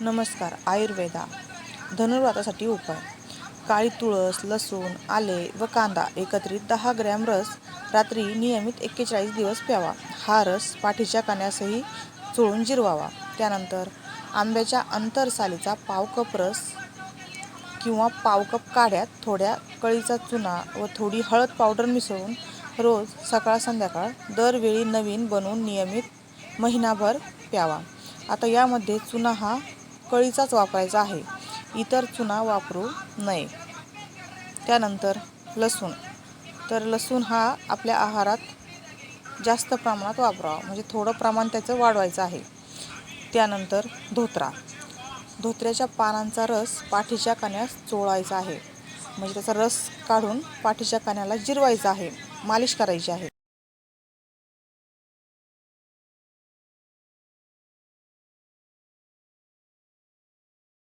नमस्कार आयुर्वेदा धनुर्वातासाठी उपाय. काळी तुळस लसूण आले व कांदा एकत्रित दहा ग्रॅम रस रात्री नियमित एक्केचाळीस दिवस प्यावा. हा रस पाठीच्या कण्यासही चोळून जिरवावा. त्यानंतर आंब्याच्या अंतरसालीचा पाव कप रस किंवा पाव कप काढ्यात थोड्या कळीचा चुना व थोडी हळद पावडर मिसळून रोज सकाळ संध्याकाळ दरवेळी नवीन बनवून नियमित महिनाभर प्यावा. आता यामध्ये चुना हा कळीचाच वापरायचा आहे. इतर चुना वापरू नये. त्यानंतर लसूण. तर लसूण हा आपल्या आहारात जास्त प्रमाणात वापरावा. म्हणजे थोडं प्रमाण त्याचं वाढवायचं आहे. त्यानंतर धोत्रा. धोत्र्याच्या पानांचा रस पाठीच्या कान्यास चोळायचा आहे. म्हणजे त्याचा रस काढून पाठीच्या कान्याला जिरवायचा आहे. मालिश करायची आहे.